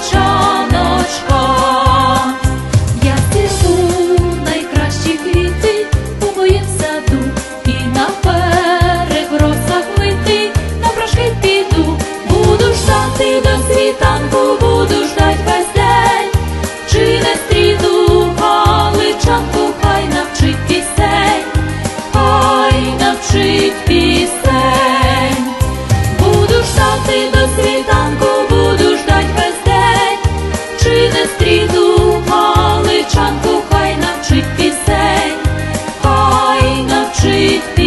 中。стріду, маличанку, хай навчить пісень, хай навчить.